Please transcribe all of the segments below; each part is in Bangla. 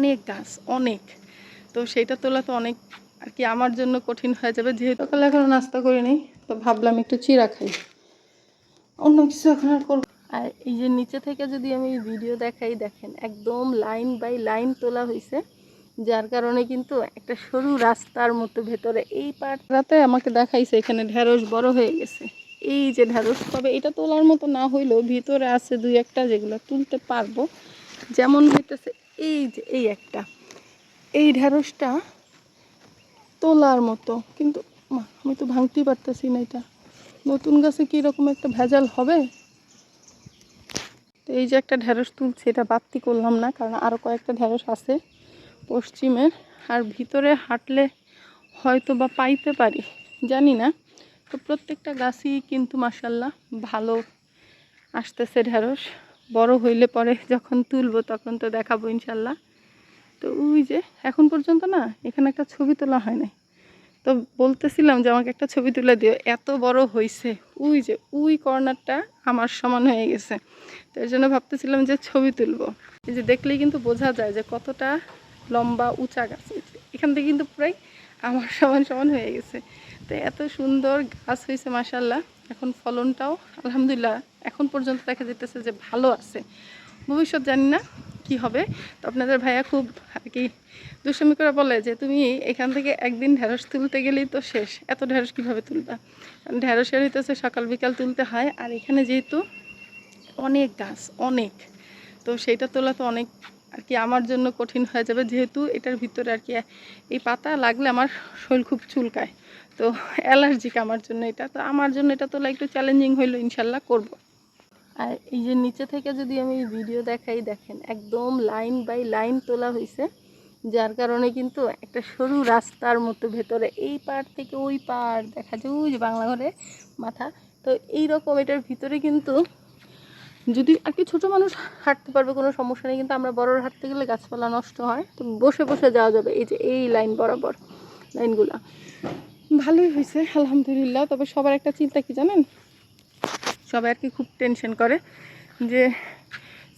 অনেক গাছ, অনেক। তো সেইটা তোলা তো অনেক আর কি আমার জন্য কঠিন হয়ে যাবে যেহেতু। সকালে এখনও নাস্তা করিনি, তো ভাবলাম একটু চিরা খাই। অন্য কিছু এখন আর করব। আর এই যে নিচে থেকে যদি আমি ভিডিও দেখাই, দেখেন একদম লাইন বাই লাইন তোলা হয়েছে যার কারণে কিন্তু একটা সরু রাস্তার মতো ভেতরে এই পাটটাতে আমাকে দেখাইছে এখানে ঢেঁড়স বড় হয়ে গেছে। এই যে ঢেঁড়স, তবে এটা তোলার মতো না হইলেও ভিতরে আছে দুই একটা যেগুলো তুলতে পারব। যেমন হইতেছে এই যে, এই একটা। এই ঢ্যাঁড়সটা তোলার মতো। কিন্তু আমি তো ভাঙতেই পারতেছি না এটা। নতুন গাছে কি রকম একটা ভেজাল হবে? তো এই যে একটা ঢ্যাঁড়স তুলছে, এটা বাতি করলাম না, কারণ আরও কয়েকটা ঢ্যাঁড়স আছে পশ্চিমের। আর ভিতরে হাঁটলে হয়তো বা পাইতে পারি, জানি না। তো প্রত্যেকটা গাছই কিন্তু মাসাল্লাহ ভালো আসতেছে ঢেঁড়স। বড় হইলে পরে যখন তুলবো তখন তো দেখাবো ইনশাল্লাহ। তো ওই যে এখন পর্যন্ত না এখানে একটা ছবি তোলা হয় নাই। তো বলতেছিলাম যে আমাকে একটা ছবি তুলে দিও, এত বড় হয়েছে উই যে উই কর্নারটা আমার সমান হয়ে গেছে। তো এর জন্য ভাবতেছিলাম যে ছবি তুলবো। এই যে দেখলেই কিন্তু বোঝা যায় যে কতটা লম্বা, উঁচা গাছ। এখান থেকে কিন্তু প্রায় আমার সমান সমান হয়ে গেছে। তো এত সুন্দর গাছ হয়েছে মাসাল্লাহ এখন ফলনটাও, আলহামদুলিল্লাহ, এখন পর্যন্ত দেখা যেতেছে যে ভালো আছে। ভবিষ্যৎ জানি না কি হবে। তো আপনাদের ভাইয়া খুব আর কি দুষ্টমি করে বলে যে, তুমি এখান থেকে একদিন ঢেঁড়স তুলতে গেলেই তো শেষ। এত ঢেঁড়স কীভাবে তুলবা? কারণ ঢেঁড়সের হইতেছে, সকাল বিকাল তুলতে হয়। আর এখানে যেহেতু অনেক গাছ, অনেক, তো সেইটা তোলা তো অনেক আর কি আমার জন্য কঠিন হয়ে যাবে। যেহেতু এটার ভিতরে আর কি এই পাতা লাগলে আমার শরীর খুব চুলকায়। তো অ্যালার্জিক আমার জন্য এটা। তো আমার জন্য এটা তোলা একটু চ্যালেঞ্জিং হইল, ইনশাল্লাহ করব। আর এই যে নিচে থেকে যদি আমি ভিডিও দেখাই, দেখেন একদম লাইন বাই লাইন তোলা হয়েছে যার কারণে কিন্তু একটা সরু রাস্তার মতো ভেতরে এই পার থেকে ওই পার দেখা যায়, ওই যে বাংলা ঘরে মাথা। তো এই রকম এটার ভিতরে কিন্তু যদি আর কি ছোটো মানুষ হাঁটতে পারবে, কোনো সমস্যা নেই। কিন্তু আমরা বড়রা হাঁটতে গেলে গাছপালা নষ্ট হয়, তো বসে বসে যাওয়া যাবে। এই যে এই লাইন বরাবর লাইনগুলা ভালোই হয়েছে, আলহামদুলিল্লাহ। তবে সবার একটা চিন্তা কি জানেন? সবাই আর কি খুব টেনশন করে যে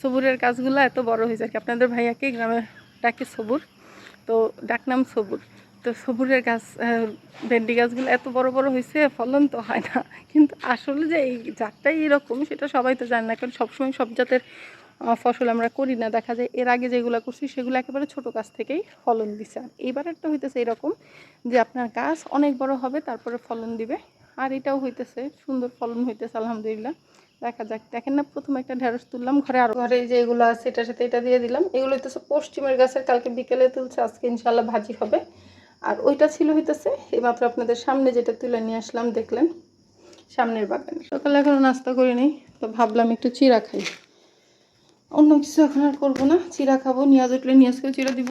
সবুরের গাছগুলো এত বড় হয়েছে আর কি? আপনাদের ভাইয়াকে গ্রামে ডাকে সবুর? তো ডাকনাম সবুর। তো সবুরের গাছ ভেন্ডি গাছগুলো এত বড় বড় হয়েছে, ফলন তো হয় না। কিন্তু আসলে যে এই জাতটাই এরকম, সেটা সবাই তো জানে না। কারণ সবসময় সব জাতের ফসল আমরা করি না। দেখা যায় এর আগে যেগুলো করছি, সেগুলো একেবারে ছোট গাছ থেকেই ফলন দিছে। আর এইবারেরটা হইতেছে এরকম যে আপনার গাছ অনেক বড় হবে, তারপরে ফলন দিবে। আর এটাও হইতেছে, সুন্দর ফলন হইতেছে, আলহামদুলিল্লাহ। দেখা যাক। দেখেন না, প্রথমে একটা ঢেঁড়স তুললাম, ঘরে আর ঘরে যে এগুলো আছে, এটার সাথে এটা দিয়ে দিলাম। এগুলো হইতেছে পশ্চিমের গাছের, কালকে বিকেলে তুলছে, আজকে ইনশাল্লাহ ভাজি হবে। আর ওইটা ছিল হইতেছে, এইমাত্র আপনাদের সামনে যেটা তুলে নিয়ে আসলাম, দেখলেন সামনের বাগানে। সকালে এখনও নাস্তা করিনি, তো ভাবলাম একটু চিরা খাই। অন্য কিছু এখন আর করব না। চিরা খাব নিয়াজ উঠলে নিয়াজকেও চিরা দিব।